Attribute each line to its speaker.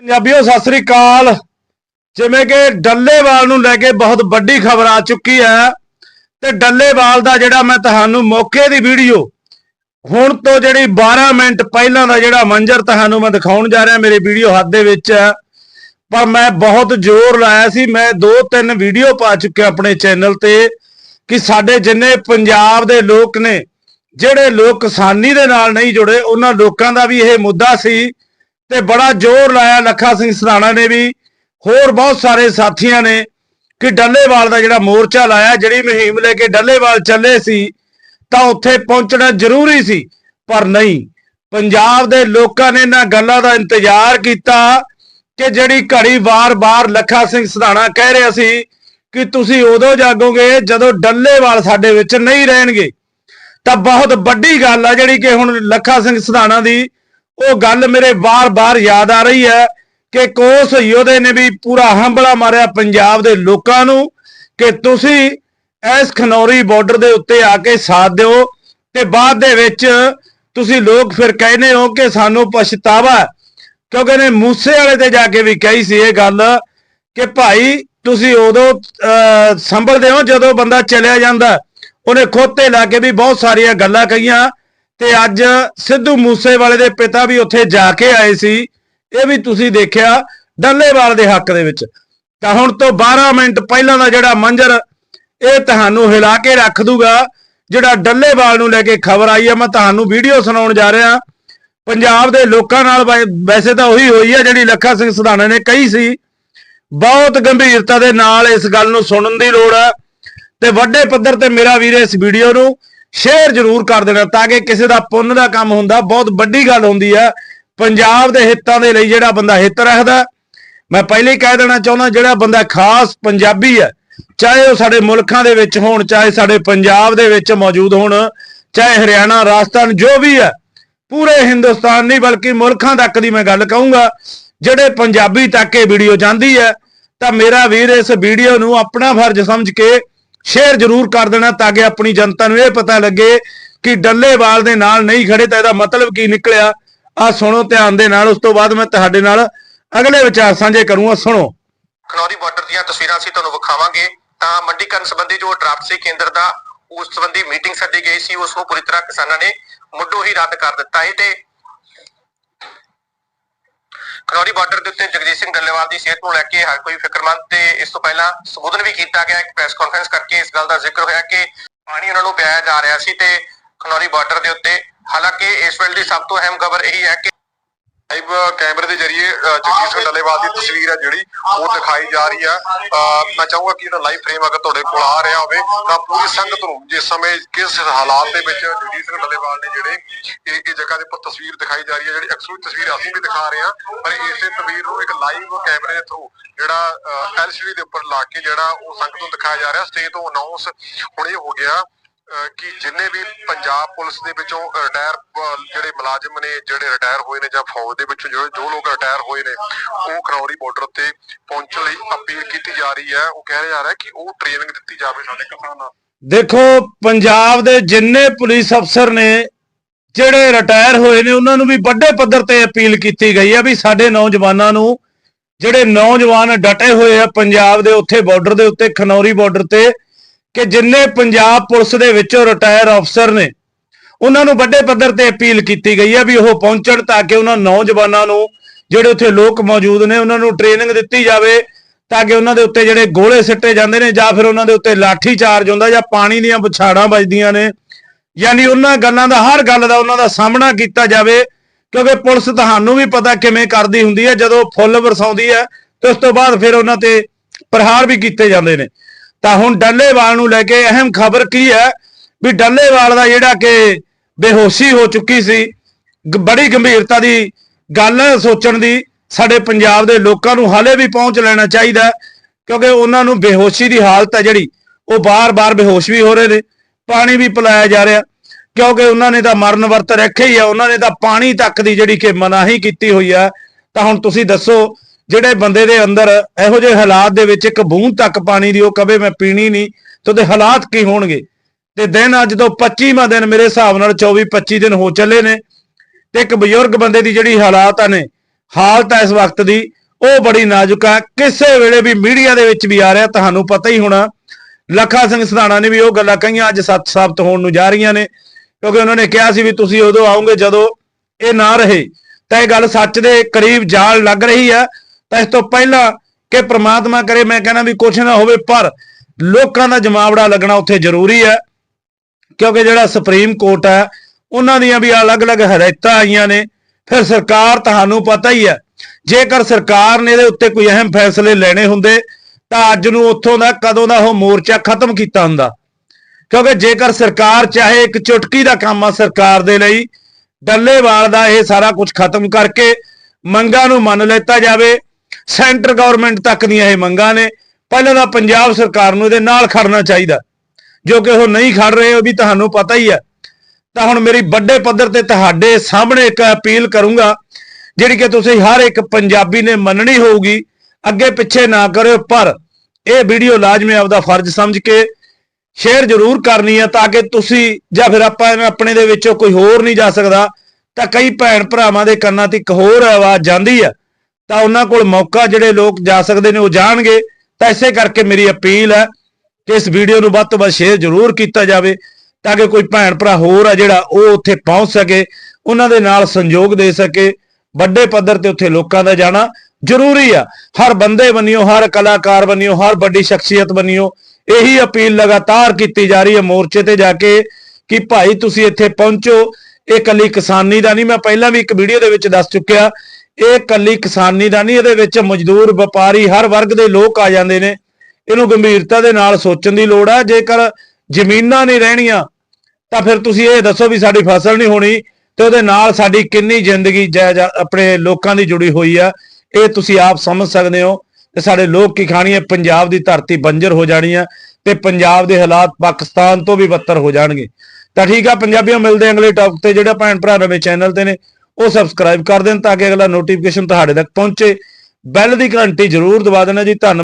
Speaker 1: ਪੰਜਾਬੀਓ, ਸਤਿ ਸ੍ਰੀ ਅਕਾਲ। ਜਿਵੇਂ ਕਿ ਡੱਲੇਵਾਲ ਨੂੰ ਲੈ ਕੇ ਬਹੁਤ ਵੱਡੀ ਖਬਰ ਆ ਚੁੱਕੀ ਹੈ ਤੇ ਡੱਲੇਵਾਲ ਦਾ ਜਿਹੜਾ ਮੈਂ ਤੁਹਾਨੂੰ ਮੌਕੇ ਦੀ ਵੀਡੀਓ, ਹੁਣ ਤੋਂ ਜਿਹੜੀ 12 ਮਿੰਟ ਪਹਿਲਾਂ ਦਾ ਜਿਹੜਾ ਮੰਜ਼ਰ ਤੁਹਾਨੂੰ ਮੈਂ ਦਿਖਾਉਣ ਜਾ ਰਿਹਾ ਮੇਰੇ ਵੀਡੀਓ ਹੱਥ ਦੇ ਵਿੱਚ ਹੈ, ਪਰ ਮੈਂ ਬਹੁਤ ਜ਼ੋਰ ਲਾਇਆ ਸੀ, ਮੈਂ ਦੋ ਤਿੰਨ ਵੀਡੀਓ ਪਾ ਚੁੱਕਿਆ ਆਪਣੇ ਚੈਨਲ ਤੇ ਕਿ ਸਾਡੇ ਜਿੰਨੇ ਪੰਜਾਬ ਦੇ ਲੋਕ ਨੇ, ਜਿਹੜੇ ਲੋਕ ਕਿਸਾਨੀ ਦੇ ਨਾਲ ਨਹੀਂ ਜੁੜੇ, ਉਹਨਾਂ ਲੋਕਾਂ ਦਾ ਵੀ ਇਹ ਮੁੱਦਾ ਸੀ ਤੇ ਬੜਾ ਜ਼ੋਰ ਲਾਇਆ ਲੱਖਾ ਸਿੰਘ ਸਧਾਣਾ ਨੇ ਵੀ। ਹੋਰ ਬਹੁਤ ਸਾਰੇ ਸਾਥੀਆਂ ਨੇ ਕਿ ਡੱਲੇਵਾਲ ਦਾ ਜਿਹੜਾ ਮੋਰਚਾ ਲਾਇਆ, ਜਿਹੜੀ ਮੁਹਿੰਮ ਲੈ ਕੇ ਡੱਲੇਵਾਲ ਚੱਲੇ ਸੀ, ਤਾਂ ਉੱਥੇ ਪਹੁੰਚਣਾ ਜ਼ਰੂਰੀ ਸੀ, ਪਰ ਨਹੀਂ। ਪੰਜਾਬ ਦੇ ਲੋਕਾਂ ਨੇ ਇਹਨਾਂ ਗੱਲਾਂ ਦਾ ਇੰਤਜ਼ਾਰ ਕੀਤਾ ਕਿ ਜਿਹੜੀ ਘੜੀ ਵਾਰ-ਵਾਰ ਲੱਖਾ ਸਿੰਘ ਸਧਾਣਾ ਕਹਿ ਰਿਹਾ ਸੀ ਕਿ ਤੁਸੀਂ ਉਦੋਂ ਜਾਗੋਗੇ ਜਦੋਂ ਡੱਲੇਵਾਲ ਸਾਡੇ ਵਿੱਚ ਨਹੀਂ ਰਹਿਣਗੇ। ਤਾਂ ਬਹੁਤ ਵੱਡੀ ਗੱਲ ਆ ਜਿਹੜੀ ਕਿ ਹੁਣ ਲੱਖਾ ਸਿੰਘ ਸਧਾਣਾ ਦੀ ਉਹ ਗੱਲ ਮੇਰੇ ਬਾਰ-ਬਾਰ ਯਾਦ ਆ ਰਹੀ ਹੈ ਕਿ ਕੋਸ ਯੋਧੇ ਨੇ ਵੀ ਪੂਰਾ ਹੰਬਲਾ ਮਾਰਿਆ ਪੰਜਾਬ ਦੇ ਲੋਕਾਂ ਨੂੰ ਕਿ ਤੁਸੀਂ ਇਸ ਖਨੌਰੀ ਬਾਰਡਰ ਦੇ ਉੱਤੇ ਆ ਕੇ ਸਾਥ ਦਿਓ ਤੇ ਬਾਅਦ ਦੇ ਵਿੱਚ ਤੁਸੀਂ ਲੋਕ ਫਿਰ ਕਹਿੰਦੇ ਹੋ ਕਿ ਸਾਨੂੰ ਪਛਤਾਵਾ ਕਿਉਂਕਿ ਨੇ ਮੂਸੇ ਵਾਲੇ ਤੇ ਜਾ ਕੇ ਵੀ ਕਹੀ ਸੀ ਇਹ ਗੱਲ ਕਿ ਭਾਈ ਤੁਸੀਂ ਉਦੋਂ ਅਹ, ਸੰਭਲਦੇ ਹੋ ਜਦੋਂ ਬੰਦਾ ਚਲਿਆ ਜਾਂਦਾ। ਉਹਨੇ ਖੋਤੇ ਲਾ ਕੇ ਵੀ ਬਹੁਤ ਸਾਰੀਆਂ ਗੱਲਾਂ ਕਹੀਆਂ। ਤੇ ਅੱਜ ਸਿੱਧੂ ਮੂਸੇਵਾਲੇ ਦੇ ਪਿਤਾ ਵੀ ਉੱਥੇ ਜਾ ਕੇ ਆਏ ਸੀ। ਇਹ ਵੀ ਤੁਸੀਂ ਦੇਖਿਆ ਡੱਲੇਵਾਲ ਦੇ ਹੱਕ ਦੇ ਵਿੱਚ। ਤਾਂ ਹੁਣ ਤੋਂ 12 ਮਿੰਟ ਪਹਿਲਾਂ ਦਾ ਜਿਹੜਾ ਮੰਜ਼ਰ, ਇਹ ਤੁਹਾਨੂੰ ਹਿਲਾ ਕੇ ਰੱਖ ਦੂਗਾ, ਜਿਹੜਾ ਡੱਲੇਵਾਲ ਨੂੰ ਲੈ ਕੇ ਖਬਰ ਆਈ ਹੈ ਮੈਂ ਤੁਹਾਨੂੰ ਵੀਡੀਓ ਸੁਣਾਉਣ ਜਾ ਰਿਹਾ। ਪੰਜਾਬ ਦੇ ਲੋਕਾਂ ਨਾਲ ਵੈਸੇ ਤਾਂ ਉਹੀ ਹੋਈ ਹੈ ਜਿਹੜੀ ਲੱਖਾ ਸਿੰਘ ਸਧਾਣਾ ਨੇ ਕਹੀ ਸੀ। ਬਹੁਤ ਗੰਭੀਰਤਾ ਦੇ ਨਾਲ ਇਸ ਗੱਲ ਨੂੰ ਸੁਣਨ ਦੀ ਲੋੜ ਹੈ ਤੇ ਵੱਡੇ ਪੱਧਰ ਤੇ ਮੇਰਾ ਵੀਰ ਇਸ ਵੀਡੀਓ ਨੂੰ ਸ਼ੇਅਰ ਜ਼ਰੂਰ ਕਰ ਦੇਣਾ ਤਾਂ ਕਿ ਕਿਸੇ ਦਾ ਪੁੰਨ ਦਾ ਕੰਮ ਹੁੰਦਾ। ਬਹੁਤ ਵੱਡੀ ਗੱਲ ਹੁੰਦੀ ਹੈ ਪੰਜਾਬ ਦੇ ਹਿੱਤਾਂ ਦੇ ਲਈ ਜਿਹੜਾ ਬੰਦਾ ਹਿੱਤ ਰੱਖਦਾ, ਮੈਂ ਪਹਿਲੇ ਕਹਿ ਦੇਣਾ ਚਾਹੁੰਦਾ, ਜਿਹੜਾ ਬੰਦਾ ਖਾਸ ਪੰਜਾਬੀ ਹੈ ਚਾਹੇ ਉਹ ਸਾਡੇ ਮੁਲਕਾਂ ਦੇ ਵਿੱਚ ਹੋਣ, ਚਾਹੇ ਸਾਡੇ ਪੰਜਾਬ ਦੇ ਵਿੱਚ ਮੌਜੂਦ ਹੋਣ, ਚਾਹੇ ਹਰਿਆਣਾ, ਰਾਜਸਥਾਨ, ਜੋ ਵੀ ਹੈ ਪੂਰੇ ਹਿੰਦੁਸਤਾਨ ਨਹੀਂ, ਬਲਕਿ ਮੁਲਕਾਂ ਤੱਕ ਦੀ ਮੈਂ ਗੱਲ ਕਹੂੰਗਾ, ਜਿਹੜੇ ਪੰਜਾਬੀ ਤੱਕ ਇਹ ਵੀਡੀਓ ਜਾਂਦੀ ਹੈ ਤਾਂ ਮੇਰਾ ਵੀਰ ਇਸ ਵੀਡੀਓ ਨੂੰ ਆਪਣਾ ਫਰਜ਼ ਸਮਝ ਕੇ ਸ਼ੇਅਰ ਜ਼ਰੂਰ ਕਰ ਦੇਣਾ ਤਾਂ ਕਿ ਆਪਣੀ ਜਨਤਾ ਨੂੰ ਇਹ ਪਤਾ ਲੱਗੇ ਕਿ ਡੱਲੇਵਾਲ ਦੇ ਨਾਲ ਨਹੀਂ ਖੜੇ ਤਾਂ ਇਹਦਾ ਮਤਲਬ ਕੀ ਨਿਕਲਿਆ। ਆ ਸੁਣੋ ਧਿਆਨ ਦੇ ਨਾਲ, ਉਸ ਤੋਂ ਬਾਅਦ ਮੈਂ ਤੁਹਾਡੇ ਨਾਲ ਅਗਲੇ ਵਿਚਾਰ ਸਾਂਝੇ ਕਰੂੰਗਾ। ਸੁਣੋ।
Speaker 2: ਖਨੌਰੀ ਬਾਰਡਰ ਦੀਆਂ ਤਸਵੀਰਾਂ ਅਸੀਂ ਤੁਹਾਨੂੰ ਵਿਖਾਵਾਂਗੇ। ਤਾਂ ਮੰਡੀਕਰਨ ਸੰਬੰਧੀ ਜੋ ਡਰਾਫਟ ਸੀ ਕੇਂਦਰ ਦਾ, ਉਸ ਸੰਬੰਧੀ ਮੀਟਿੰਗ ਸੱਦੀ ਗਈ ਸੀ। ਉਸ ਨੂੰ ਪੂਰੀ ਤਰ੍ਹਾਂ ਕਿਸਾਨਾਂ ਨੇ ਮੁੱਢੋਂ ਹੀ ਰੱਦ ਕਰ ਦਿੱਤਾ ਹੈ ਤੇ ਖਨੌਰੀ ਬਾਰਡਰ ਦੇ ਉੱਤੇ ਜਗਜੀਤ ਸਿੰਘ ਡੱਲੇਵਾਲ ਦੀ ਸਿਹਤ ਨੂੰ ਲੈ ਕੇ ਹਰ ਕੋਈ ਫਿਕਰਮੰਦ ਤੇ ਇਸ ਤੋਂ ਪਹਿਲਾਂ ਸੰਬੋਧਨ ਵੀ ਕੀਤਾ ਗਿਆ, ਇੱਕ ਪ੍ਰੈਸ ਕਾਨਫਰੰਸ ਕਰਕੇ ਇਸ ਗੱਲ ਦਾ ਜ਼ਿਕਰ ਹੋਇਆ ਕਿ ਪਾਣੀ ਉਹਨਾਂ ਨੂੰ ਪਿਆਇਆ ਜਾ ਰਿਹਾ ਸੀ ਤੇ ਖਨੌਰੀ ਬਾਰਡਰ ਦੇ ਉੱਤੇ ਹਾਲਾਂਕਿ ਇਸ ਵੇਲੇ ਦੀ ਸਭ ਤੋਂ ਅਹਿਮ ਖਬਰ ਇਹ ਹੈ ਕਿ ਲਾਈਵ ਕੈਮਰੇ ਦੇ ਜ਼ਰੀਏ ਜਗਜੀਤ ਸਿੰਘ ਡੱਲੇਵਾਲ ਦੀ ਤਸਵੀਰ ਹੈ ਜਿਹੜੀ ਉਹ ਦਿਖਾਈ ਜਾ ਰਹੀ ਆ ਮੈਂ ਚਾਹੂੰਗਾ ਕਿ ਇਹਦਾ ਲਾਈਵ ਫਰੇਮ ਅਗਰ ਤੁਹਾਡੇ ਕੋਲ ਆ ਰਿਹਾ ਹੋਵੇ ਤਾਂ ਪੂਰੀ ਸੰਗਤ ਨੂੰ ਜਿਸ ਸਮੇਂ ਕਿਸ ਹਾਲਾਤ ਦੇ ਵਿੱਚ ਜਗਜੀਤ ਸਿੰਘ ਡੱਲੇਵਾਲ ਨੇ ਜਿਹੜੇ ਇਹ ਇਹ ਜਗ੍ਹਾ ਦੇ ਉੱਪਰ ਤਸਵੀਰ ਦਿਖਾਈ ਜਾ ਰਹੀ ਹੈ ਜਿਹੜੀ ਅਕਸਰ ਤਸਵੀਰ ਅਸੀਂ ਵੀ ਦਿਖਾ ਰਹੇ ਹਾਂ। ਪਰ ਇਸੇ ਤਸਵੀਰ ਨੂੰ ਇੱਕ ਲਾਈਵ ਕੈਮਰੇ ਦੇ ਥਰੂ ਜਿਹੜਾ ਐਲਸੀਡੀ ਦੇ ਉੱਪਰ ਲਾ ਕੇ ਜਿਹੜਾ ਉਹ ਸੰਗਤ ਨੂੰ ਦਿਖਾਇਆ ਜਾ ਰਿਹਾ। ਸਟੇਜ ਤੋਂ ਅਨਾਉਂਸ ਹੁਣ ਇਹ ਹੋ ਗਿਆ ਕਿ ਜਿੰਨੇ ਵੀ ਪੰਜਾਬ ਪੁਲਿਸ ਦੇ ਵਿੱਚੋਂ ਰਿਟਾਇਰ ਜਿਹੜੇ ਮੁਲਾਜ਼ਮ ਨੇ, ਜਿਹੜੇ ਰਿਟਾਇਰ ਹੋਏ ਨੇ ਜਾਂ ਫੌਜ ਦੇ ਵਿੱਚੋਂ ਜੋ ਜੋ ਲੋਕ ਰਿਟਾਇਰ ਹੋਏ ਨੇ, ਉਹ ਖਨੌਰੀ ਬਾਰਡਰ ਤੇ ਪਹੁੰਚਣ ਲਈ ਅਪੀਲ ਕੀਤੀ ਜਾ ਰਹੀ ਹੈ। ਉਹ ਕਹਿ ਜਾ ਰਿਹਾ ਕਿ ਉਹ ਟ੍ਰੇਨਿੰਗ ਦਿੱਤੀ ਜਾਵੇ ਸਾਡੇ ਕਿਸਾਨਾਂ
Speaker 1: ਦੇਖੋ, ਪੰਜਾਬ ਦੇ ਜਿੰਨੇ ਪੁਲਿਸ ਅਫਸਰ ਨੇ, ਜਿਹੜੇ ਰਿਟਾਇਰ ਹੋਏ ਨੇ, ਉਹਨਾਂ ਨੂੰ ਵੀ ਵੱਡੇ ਪੱਧਰ ਤੇ ਅਪੀਲ ਕੀਤੀ ਗਈ ਹੈ ਵੀ ਸਾਡੇ ਨੌਜਵਾਨਾਂ ਨੂੰ, ਜਿਹੜੇ ਨੌਜਵਾਨ ਡਟੇ ਹੋਏ ਆ ਪੰਜਾਬ ਦੇ ਉੱਥੇ ਬਾਰਡਰ ਦੇ ਉੱਤੇ, ਖਨੌਰੀ ਬਾਰਡਰ ਤੇ ਕਿ ਜਿੰਨੇ ਪੰਜਾਬ ਪੁਲਿਸ ਦੇ ਵਿੱਚੋਂ ਰਿਟਾਇਰ ਅਫਸਰ ਨੇ, ਉਹਨਾਂ ਨੂੰ ਵੱਡੇ ਪੱਧਰ ਤੇ ਅਪੀਲ ਕੀਤੀ ਗਈ ਹੈ ਵੀ ਉਹ ਪਹੁੰਚਣ ਤਾਂ ਕਿ ਉਹਨਾਂ ਨੌਜਵਾਨਾਂ ਨੂੰ, ਜਿਹੜੇ ਉੱਥੇ ਲੋਕ ਮੌਜੂਦ ਨੇ, ਉਹਨਾਂ ਨੂੰ ਟ੍ਰੇਨਿੰਗ ਦਿੱਤੀ ਜਾਵੇ, ਤਾਂ ਕਿ ਉਹਨਾਂ ਦੇ ਉੱਤੇ ਜਿਹੜੇ ਗੋਲੇ ਸਿੱਟੇ ਜਾਂਦੇ ਨੇ ਜਾਂ ਫਿਰ ਉਹਨਾਂ ਦੇ ਉੱਤੇ ਲਾਠੀ ਚਾਰਜ ਹੁੰਦਾ ਜਾਂ ਪਾਣੀ ਦੀਆਂ ਬਛਾੜਾਂ ਵੱਜਦੀਆਂ ਨੇ। ਯਾਨੀ ਉਹਨਾਂ ਗੱਲਾਂ ਦਾ, ਹਰ ਗੱਲ ਦਾ ਉਹਨਾਂ ਦਾ ਸਾਹਮਣਾ ਕੀਤਾ ਜਾਵੇ, ਕਿਉਂਕਿ ਪੁਲਿਸ ਤੁਹਾਨੂੰ ਵੀ ਪਤਾ ਕਿਵੇਂ ਕਰਦੀ ਹੁੰਦੀ ਹੈ ਜਦੋਂ ਫੁੱਲ ਵਰਸਾਉਂਦੀ ਹੈ ਤੇ ਉਸ ਤੋਂ ਬਾਅਦ ਫਿਰ ਉਹਨਾਂ ਤੇ ਪ੍ਰਹਾਰ ਵੀ ਕੀਤੇ ਜਾਂਦੇ ਨੇ। ਤਾਂ ਹੁਣ ਡੱਲੇਵਾਲ ਨੂੰ ਲੈ ਕੇ ਅਹਿਮ ਖਬਰ ਕੀ ਹੈ? ਵੀ ਡੱਲੇਵਾਲ ਦਾ ਜਿਹੜਾ ਕਿ ਬੇਹੋਸ਼ੀ ਹੋ ਚੁੱਕੀ ਸੀ ਬੜੀ ਗੰਭੀਰਤਾ ਦੀ ਗੱਲ ਸੋਚਣ ਦੀ, ਸਾਡੇ ਪੰਜਾਬ ਦੇ ਲੋਕਾਂ ਨੂੰ ਹਾਲੇ ਵੀ ਪਹੁੰਚ ਲੈਣਾ ਚਾਹੀਦਾ ਕਿਉਂਕਿ ਉਹਨਾਂ ਨੂੰ ਬੇਹੋਸ਼ੀ ਦੀ ਹਾਲਤ ਹੈ ਜਿਹੜੀ, ਉਹ ਬਾਰ-ਬਾਰ ਬੇਹੋਸ਼ ਵੀ ਹੋ ਰਹੇ ਨੇ, ਪਾਣੀ ਵੀ ਪਿਲਾਇਆ ਜਾ ਰਿਹਾ, ਕਿਉਂਕਿ ਉਹਨਾਂ ਨੇ ਤਾਂ ਮਰਨ ਵਰਤ ਰੱਖਿਆ ਹੀ ਆ, ਉਹਨਾਂ ਨੇ ਤਾਂ ਪਾਣੀ ਤੱਕ ਦੀ ਜਿਹੜੀ ਕਿ ਮਨਾਹੀ ਕੀਤੀ ਹੋਈ ਆ, ਤਾਂ ਹੁਣ ਤੁਸੀਂ ਦੱਸੋ ਜਿਹੜੇ ਬੰਦੇ ਦੇ ਅੰਦਰ ਇਹੋ ਜਿਹੇ ਹਾਲਾਤ ਦੇ ਵਿੱਚ ਇੱਕ ਬੂੰਦ ਤੱਕ ਪਾਣੀ ਦੀ ਉਹ ਕਵੇ, ਮੈਂ ਪੀਣੀ ਨਹੀਂ, ਤੇ ਉਹਦੇ ਹਾਲਾਤ ਕੀ ਹੋਣਗੇ? ਤੇ ਦਿਨ ਅੱਜ ਤੋਂ 25ਵਾਂ ਦਿਨ ਮੇਰੇ ਹਿਸਾਬ ਨਾਲ 24 25 ਦਿਨ ਹੋ ਚੱਲੇ ਨੇ, ਤੇ ਇੱਕ ਬਜ਼ੁਰਗ ਬੰਦੇ ਦੀ ਜਿਹੜੀ ਹਾਲਾਤ ਆ ਨੇ, ਹਾਲਤ ਹੈ ਇਸ ਵਕਤ ਦੀ, ਉਹ ਬੜੀ ਨਾਜ਼ੁਕ ਹੈ ਕਿਸੇ ਵੇਲੇ ਵੀ ਮੀਡੀਆ ਦੇ ਵਿੱਚ ਵੀ ਆ ਰਿਹਾ, ਤੁਹਾਨੂੰ ਪਤਾ ਹੀ ਹੋਣਾ। ਲੱਖਾ ਸਿੰਘ ਸਧਾਣਾ ਨੇ ਵੀ ਉਹ ਗੱਲਾਂ ਕਹੀਆਂ, ਅੱਜ ਸੱਚ ਸਾਬਤ ਹੋਣ ਨੂੰ ਜਾ ਰਹੀਆਂ ਨੇ, ਕਿਉਂਕਿ ਉਹਨਾਂ ਨੇ ਕਿਹਾ ਸੀ ਵੀ ਤੁਸੀਂ ਉਦੋਂ ਆਉਂਗੇ ਜਦੋਂ ਇਹ ਨਾ ਰਹੇ। ਤਾਂ ਇਹ ਗੱਲ ਸੱਚ ਦੇ ਕਰੀਬ ਜਾਲ ਲੱਗ ਰਹੀ ਹੈ ਤਾਂ ਇਸ ਤੋਂ ਪਹਿਲਾਂ ਕਿ ਪ੍ਰਮਾਤਮਾ ਕਰੇ, ਮੈਂ ਕਹਿੰਦਾ ਵੀ ਕੁਝ ਨਾ ਹੋਵੇ, ਪਰ ਲੋਕਾਂ ਦਾ ਜਮਾਵੜਾ ਲੱਗਣਾ ਉੱਥੇ ਜ਼ਰੂਰੀ ਹੈ, ਕਿਉਂਕਿ ਜਿਹੜਾ ਸੁਪਰੀਮ ਕੋਰਟ ਹੈ, ਉਹਨਾਂ ਦੀਆਂ ਵੀ ਅਲੱਗ-ਅਲੱਗ ਹਦਾਇਤਾਂ ਆਈਆਂ ਨੇ, ਫਿਰ ਸਰਕਾਰ ਤੁਹਾਨੂੰ ਪਤਾ ਹੀ ਹੈ, ਜੇਕਰ ਸਰਕਾਰ ਨੇ ਇਹਦੇ ਉੱਤੇ ਕੋਈ ਅਹਿਮ ਫੈਸਲੇ ਲੈਣੇ ਹੁੰਦੇ, ਤਾਂ ਅੱਜ ਨੂੰ ਉੱਥੋਂ ਦਾ, ਕਦੋਂ ਦਾ ਉਹ ਮੋਰਚਾ ਖਤਮ ਕੀਤਾ ਹੁੰਦਾ। ਕਿਉਂਕਿ ਜੇਕਰ ਸਰਕਾਰ ਚਾਹੇ ਇੱਕ ਚੁਟਕੀ ਦਾ ਕੰਮ ਆ ਸਰਕਾਰ ਦੇ ਲਈ, ਡੱਲੇਵਾਲ ਦਾ ਇਹ ਸਾਰਾ ਕੁਝ ਖਤਮ ਕਰਕੇ ਮੰਗਾਂ ਨੂੰ ਮੰਨ ਲੈਤਾ ਜਾਵੇ ਸੈਂਟਰ ਗਵਰਨਮੈਂਟ ਤੱਕ ਦੀਆਂ ਇਹ ਮੰਗਾਂ ਨੇ। ਪਹਿਲਾਂ ਤਾਂ ਪੰਜਾਬ ਸਰਕਾਰ ਨੂੰ ਇਹਦੇ ਨਾਲ ਖੜਨਾ ਚਾਹੀਦਾ। ਜੋ ਕਿ ਉਹ ਨਹੀਂ ਖੜ ਰਹੇ, ਉਹ ਵੀ ਤੁਹਾਨੂੰ ਪਤਾ ਹੀ ਹੈ। ਤਾਂ ਹੁਣ ਮੇਰੀ ਵੱਡੇ ਪੱਧਰ ਤੇ ਤੁਹਾਡੇ ਸਾਹਮਣੇ ਇੱਕ ਅਪੀਲ ਕਰੂੰਗਾ, ਜਿਹੜੀ ਕਿ ਤੁਸੀਂ ਹਰ ਇੱਕ ਪੰਜਾਬੀ ਨੇ ਮੰਨਣੀ ਹੋਊਗੀ, ਅੱਗੇ ਪਿੱਛੇ ਨਾ ਕਰਿਓ, ਪਰ ਇਹ ਵੀਡੀਓ ਲਾਜ਼ਮੀ ਆਪਦਾ ਫਰਜ਼ ਸਮਝ ਕੇ ਸ਼ੇਅਰ ਜ਼ਰੂਰ ਕਰਨੀ ਹੈ, ਤਾਂ ਕਿ ਤੁਸੀਂ ਜਾਂ ਫਿਰ ਆਪਾਂ ਆਪਣੇ ਦੇ ਵਿੱਚੋਂ ਕੋਈ ਹੋਰ ਨਹੀਂ ਜਾ ਸਕਦਾ, ਤਾਂ ਕਈ ਭੈਣ ਭਰਾਵਾਂ ਦੇ ਕੰਨਾਂ ਤੇ ਇੱਕ ਹੋਰ ਆਵਾਜ਼ ਜਾਂਦੀ ਹੈ। ਤਾਂ ਉਹਨਾਂ ਕੋਲ ਮੌਕਾ ਜਿਹੜੇ ਲੋਕ ਜਾ ਸਕਦੇ ਨੇ ਉਹ ਜਾਣਗੇ। ਤਾਂ ਇਸੇ ਕਰਕੇ ਮੇਰੀ ਅਪੀਲ ਹੈ ਕਿ ਇਸ ਵੀਡੀਓ ਨੂੰ ਵੱਧ ਤੋਂ ਵੱਧ ਸ਼ੇਅਰ ਜ਼ਰੂਰ ਕੀਤਾ ਜਾਵੇ ਤਾਂ ਕਿ ਕੋਈ ਭੈਣ ਭਰਾ ਹੋਰ ਆ ਜਿਹੜਾ ਉਹ ਉੱਥੇ ਪਹੁੰਚ ਸਕੇ, ਉਹਨਾਂ ਦੇ ਨਾਲ ਸੰਯੋਗ ਦੇ ਸਕੇ, ਵੱਡੇ ਪੱਧਰ ਤੇ ਉੱਥੇ ਲੋਕਾਂ ਦਾ ਜਾਣਾ ਜ਼ਰੂਰੀ ਆ। ਹਰ ਬੰਦੇ ਬੰਨਿਓ, ਹਰ ਕਲਾਕਾਰ ਬੰਨਿਓ, ਹਰ ਵੱਡੀ ਸ਼ਖਸੀਅਤ ਬੰਨਿਓ, ਇਹੀ ਅਪੀਲ ਲਗਾਤਾਰ ਕੀਤੀ ਜਾ ਰਹੀ ਹੈ ਮੋਰਚੇ ਤੇ ਜਾ ਕੇ ਕਿ ਭਾਈ ਤੁਸੀਂ ਇੱਥੇ ਪਹੁੰਚੋ। ਇਹ ਕੱਲੀ ਕਿਸਾਨੀ ਦਾ ਨਹੀਂ, ਮੈਂ ਪਹਿਲਾਂ ਵੀ ਇੱਕ ਵੀਡੀਓ ਦੇ ਵਿੱਚ ਦੱਸ ਚੁੱਕਿਆ ਇਹ ਕੱਲੀ ਕਿਸਾਨੀ ਦਾ ਨਹੀਂ, ਇਹਦੇ ਵਿੱਚ ਮਜ਼ਦੂਰ, ਵਪਾਰੀ, ਹਰ ਵਰਗ ਦੇ ਲੋਕ ਆ ਜਾਂਦੇ ਨੇ। ਇਹਨੂੰ ਗੰਭੀਰਤਾ ਦੇ ਨਾਲ ਸੋਚਣ ਦੀ ਲੋੜ ਹੈ ਜੇਕਰ ਜ਼ਮੀਨਾਂ ਨਹੀਂ ਰਹਿਣੀਆਂ, ਤਾਂ ਫਿਰ ਤੁਸੀਂ ਇਹ ਦੱਸੋ ਵੀ ਸਾਡੀ ਫਸਲ ਨਹੀਂ ਹੋਣੀ ਤੇ ਉਹਦੇ ਨਾਲ ਸਾਡੀ ਕਿੰਨੀ ਜ਼ਿੰਦਗੀ ਜਾਇਜਾ ਆਪਣੇ ਲੋਕਾਂ ਦੀ ਜੁੜੀ ਹੋਈ ਆ। ਇਹ ਤੁਸੀਂ ਆਪ ਸਮਝ ਸਕਦੇ ਹੋ ਤੇ ਸਾਡੇ ਲੋਕ ਕੀ ਖਾਣੀ ਹੈ ਪੰਜਾਬ ਦੀ ਧਰਤੀ ਬੰਜਰ ਹੋ ਜਾਣੀ ਹੈ ਤੇ ਪੰਜਾਬ ਦੇ ਹਾਲਾਤ ਪਾਕਿਸਤਾਨ ਤੋਂ ਵੀ ਬੱਤਰ ਹੋ ਜਾਣਗੇ। ਤਾਂ ਠੀਕ ਆ ਪੰਜਾਬੀਆਂ ਮਿਲਦੇ ਹਾਂ ਅਗਲੇ ਟੌਪਿਕ ਤੇ। ਜਿਹੜਾ ਭੈਣ ਭਰਾ ਨਵੇਂ ਚੈਨਲ ਤੇ ਨੇ ਉਹ ਸਬਸਕ੍ਰਾਈਬ ਕਰ ਦੇਣ ਤਾਂ ਕਿ ਅਗਲਾ ਨੋਟੀਫਿਕੇਸ਼ਨ ਤੁਹਾਡੇ ਤੱਕ ਪਹੁੰਚੇ। ਬੈਲ ਦੀ ਘੰਟੀ ਜ਼ਰੂਰ ਦਬਾ ਦੇਣਾ ਜੀ। ਧੰਨਵਾਦ।